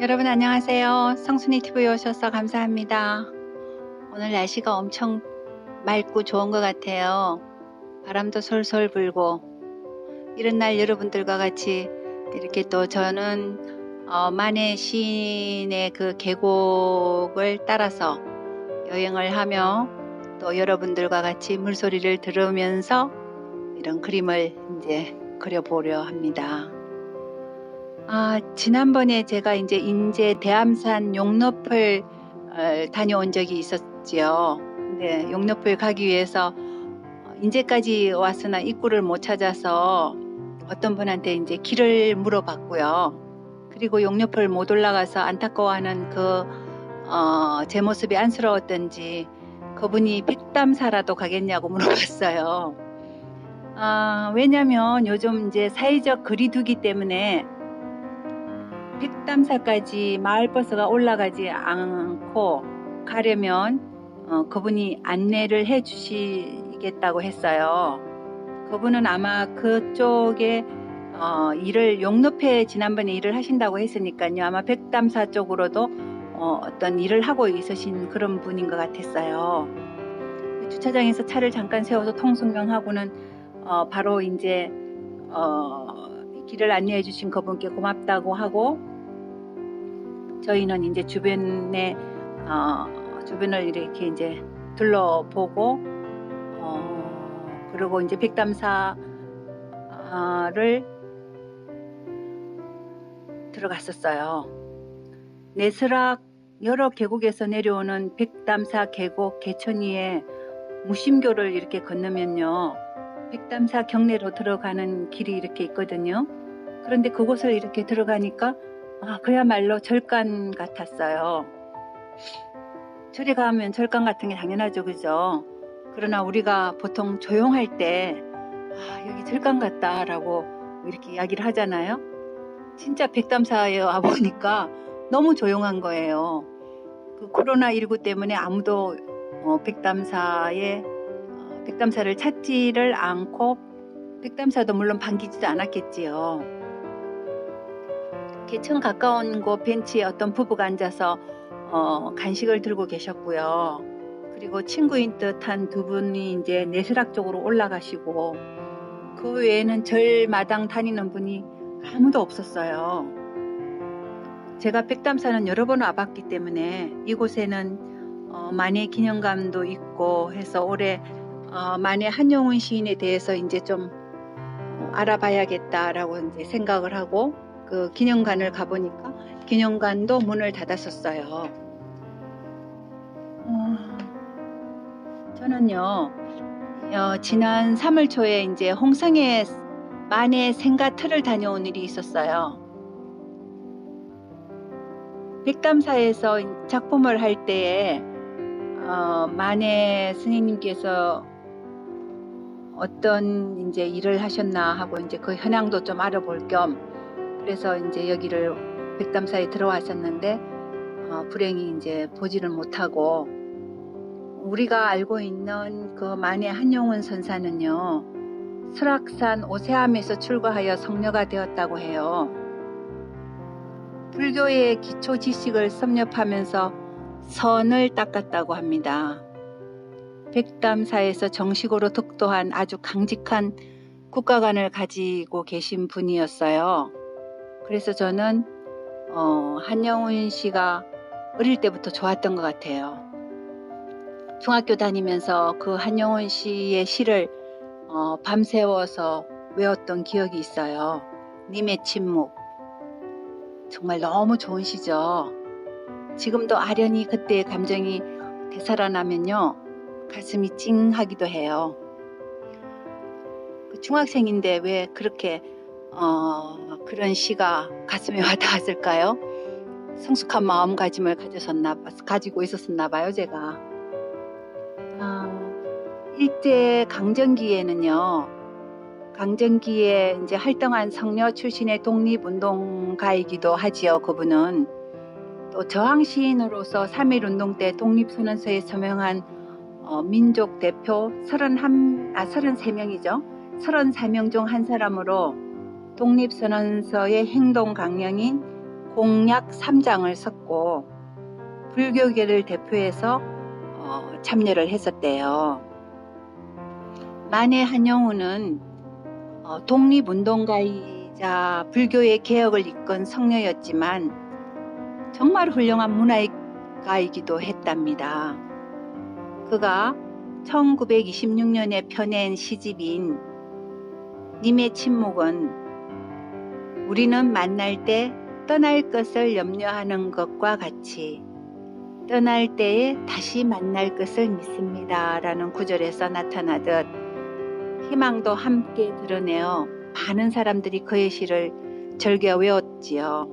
여러분 안녕하세요. 성순이 TV에 오셔서 감사합니다. 오늘 날씨가 엄청 맑고 좋은 것 같아요. 바람도 솔솔 불고 이런 날 여러분들과 같이 이렇게 또 저는 어, 만해 시인의 그 계곡을 따라서 여행을 하며 또 여러분들과 같이 물소리를 들으면서 이런 그림을 이제 그려보려 합니다. 아, 지난번에 제가 이제 인제 대암산 용높을 어, 다녀온 적이 있었지요. 근데 용높을 가기 위해서 어, 인제까지 왔으나 입구를 못 찾아서 어떤 분한테 이제 길을 물어봤고요. 그리고 용높을 못 올라가서 안타까워하는 그, 어, 제 모습이 안쓰러웠던지 그분이 백담사라도 가겠냐고 물어봤어요. 아, 왜냐면 요즘 이제 사회적 거리두기 때문에 백담사까지 마을버스가 올라가지 않고 가려면 어, 그분이 안내를 해 주시겠다고 했어요. 그분은 아마 그쪽에 어, 일을 용높에 지난번에 일을 하신다고 했으니까요. 아마 백담사 쪽으로도 어, 어떤 일을 하고 있으신 그런 분인 것 같았어요. 주차장에서 차를 잠깐 세워서 통승명하고는 어, 바로 이제 어, 길을 안내해 주신 그분께 고맙다고 하고 저희는 이제 주변에 어, 주변을 이렇게 이제 둘러보고 어, 그리고 이제 백담사를 들어갔었어요. 내스락 여러 계곡에서 내려오는 백담사 계곡 개천위에 무심교를 이렇게 건너면요. 백담사 경내로 들어가는 길이 이렇게 있거든요. 그런데 그곳을 이렇게 들어가니까 아, 그야말로 절간 같았어요. 절에 가면 절간 같은 게 당연하죠, 그죠? 그러나 우리가 보통 조용할 때, 아, 여기 절간 같다라고 이렇게 이야기를 하잖아요. 진짜 백담사에 와 보니까 너무 조용한 거예요. 그 코로나 19 때문에 아무도 어, 백담사에 어, 백담사를 찾지를 않고 백담사도 물론 반기지도 않았겠지요. 개천 가까운 곳 벤치에 어떤 부부가 앉아서 어, 간식을 들고 계셨고요. 그리고 친구인 듯한 두 분이 이제 내스락 쪽으로 올라가시고 그 외에는 절 마당 다니는 분이 아무도 없었어요. 제가 백담사는 여러 번 와봤기 때문에 이곳에는 어, 만해 기념관도 있고 해서 올해 어, 만해 한용운 시인에 대해서 이제 좀 어, 알아봐야겠다라고 이제 생각을 하고 그 기념관을 가보니까 기념관도 문을 닫았었어요. 어, 저는요, 어, 지난 3월 초에 이제 홍성에 만해 생가 틀을 다녀온 일이 있었어요. 백담사에서 작품을 할 때에 어, 만해 스님님께서 어떤 이제 일을 하셨나 하고 이제 그 현황도 좀 알아볼 겸 그래서 이제 여기를 백담사에 들어왔었는데 어, 불행히 이제 보지를 못하고 우리가 알고 있는 그 만해 한용운 선사는요 설악산 오세암에서 출가하여 성녀가 되었다고 해요. 불교의 기초 지식을 섭렵하면서 선을 닦았다고 합니다. 백담사에서 정식으로 득도한 아주 강직한 국가관을 가지고 계신 분이었어요. 그래서 저는 어, 한영훈 씨가 어릴 때부터 좋았던 것 같아요. 중학교 다니면서 그 한영훈 씨의 시를 어, 밤새워서 외웠던 기억이 있어요. 님의 침묵. 정말 너무 좋은 시죠. 지금도 아련히 그때의 감정이 되살아나면요. 가슴이 찡하기도 해요. 그 중학생인데 왜 그렇게 어, 그런 시가 가슴에 와닿았을까요? 성숙한 마음가짐을 가졌었나, 가지고 있었었나 봐요, 제가. 아, 일제 강점기에는요, 강점기에 이제 활동한 성녀 출신의 독립운동가이기도 하지요, 그분은. 또 저항시인으로서 3.1운동 때 독립선언서에 서명한 어, 민족 대표 31, 아, 33명이죠. 33명 중 한 사람으로 독립선언서의 행동 강령인 공약 3장을 썼고 불교계를 대표해서 어, 참여를 했었대요. 만해 한영우는 어, 독립운동가이자 불교의 개혁을 이끈 성녀였지만 정말 훌륭한 문화가이기도 했답니다. 그가 1926년에 펴낸 시집인 님의 침묵은 우리는 만날 때 떠날 것을 염려하는 것과 같이 떠날 때에 다시 만날 것을 믿습니다. 라는 구절에서 나타나듯 희망도 함께 드러내어 많은 사람들이 그의 시를 즐겨 외웠지요.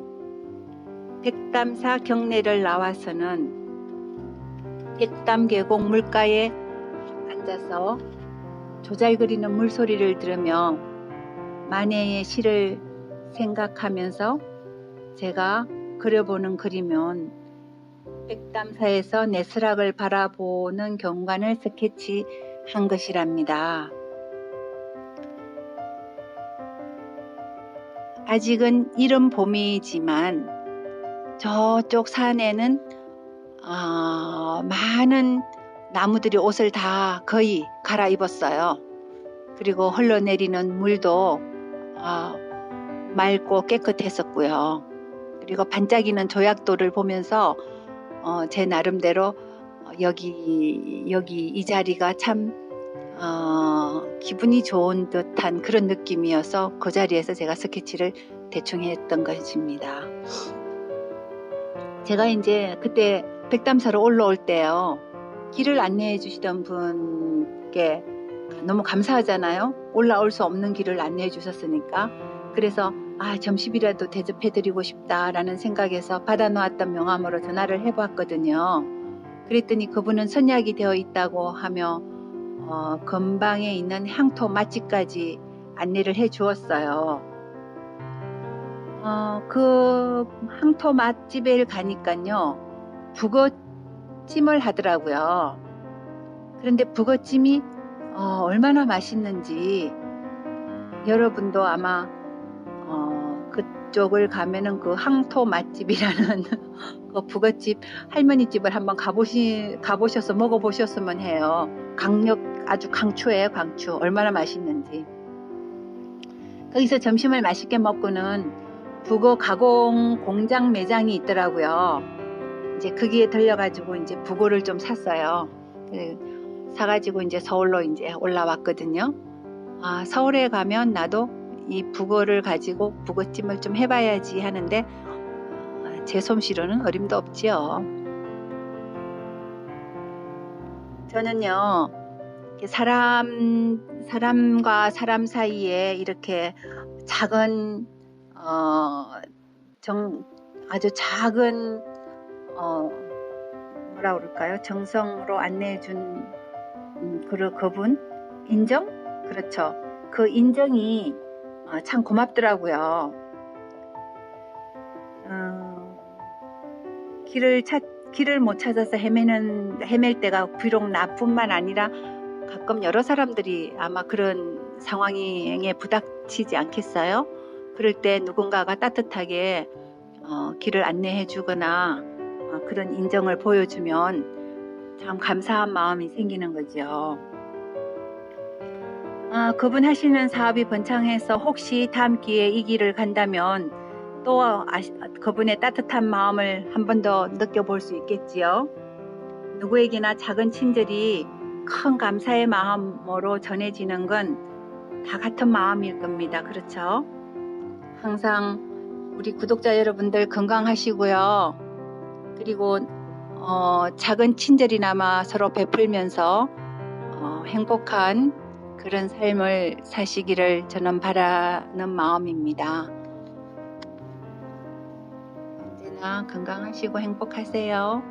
백담사 경례를 나와서는 백담 계곡 물가에 앉아서 조잘거리는 물소리를 들으며 만해의 시를 생각하면서 제가 그려보는 그림은 백담사에서 내스락을 바라보는 경관을 스케치한 것이랍니다. 아직은 이른 봄이지만 저쪽 산에는 아, 많은 나무들이 옷을 다 거의 갈아입었어요. 그리고 흘러내리는 물도 아, 맑고 깨끗했었고요. 그리고 반짝이는 조약돌을 보면서 어, 제 나름대로 여기 여기 이 자리가 참 어, 기분이 좋은 듯한 그런 느낌이어서 그 자리에서 제가 스케치를 대충 했던 것입니다. 제가 이제 그때 백담사로 올라올 때요. 길을 안내해 주시던 분께 너무 감사하잖아요. 올라올 수 없는 길을 안내해 주셨으니까. 그래서 아, 점심이라도 대접해 드리고 싶다라는 생각에서 받아 놓았던 명함으로 전화를 해 보았거든요. 그랬더니 그분은 선약이 되어 있다고 하며 어, 근방에 있는 향토 맛집까지 안내를 해 주었어요. 어, 그 향토 맛집에 가니까요. 북어찜을 하더라고요. 그런데 북어찜이 어, 얼마나 맛있는지 여러분도 아마 어, 그쪽을 가면은 그 항토 맛집이라는 그 북어집 할머니 집을 한번 가보시 가보셔서 먹어보셨으면 해요. 강력 아주 강추예요, 강추. 얼마나 맛있는지. 거기서 점심을 맛있게 먹고는 북어 가공 공장 매장이 있더라고요. 이제 거기에 들려가지고 이제 북어를 좀 샀어요. 사가지고 이제 서울로 이제 올라왔거든요. 아, 서울에 가면 나도 이 북어를 가지고 북어찜을 좀 해봐야지 하는데 제 솜씨로는 어림도 없지요. 저는요, 사람, 사람과 사람 사이에 이렇게 작은, 어, 정, 아주 작은, 어, 뭐라 그럴까요? 정성으로 안내해 준 음, 그, 그분? 인정? 그렇죠. 그 인정이 어, 참 고맙더라고요. 어, 길을 찾, 길을 못 찾아서 헤매는, 헤맬 때가 비록 나뿐만 아니라 가끔 여러 사람들이 아마 그런 상황에 부닥치지 않겠어요? 그럴 때 누군가가 따뜻하게 어, 길을 안내해 주거나 어, 그런 인정을 보여주면 참 감사한 마음이 생기는 거죠. 아, 그분 하시는 사업이 번창해서 혹시 다음 기회에 이 길을 간다면 또 아시, 그분의 따뜻한 마음을 한 번 더 느껴볼 수 있겠지요. 누구에게나 작은 친절이 큰 감사의 마음으로 전해지는 건 다 같은 마음일 겁니다. 그렇죠? 항상 우리 구독자 여러분들 건강하시고요. 그리고 어, 작은 친절이나마 서로 베풀면서 어, 행복한 그런 삶을 사시기를 저는 바라는 마음입니다. 언제나 건강하시고 행복하세요.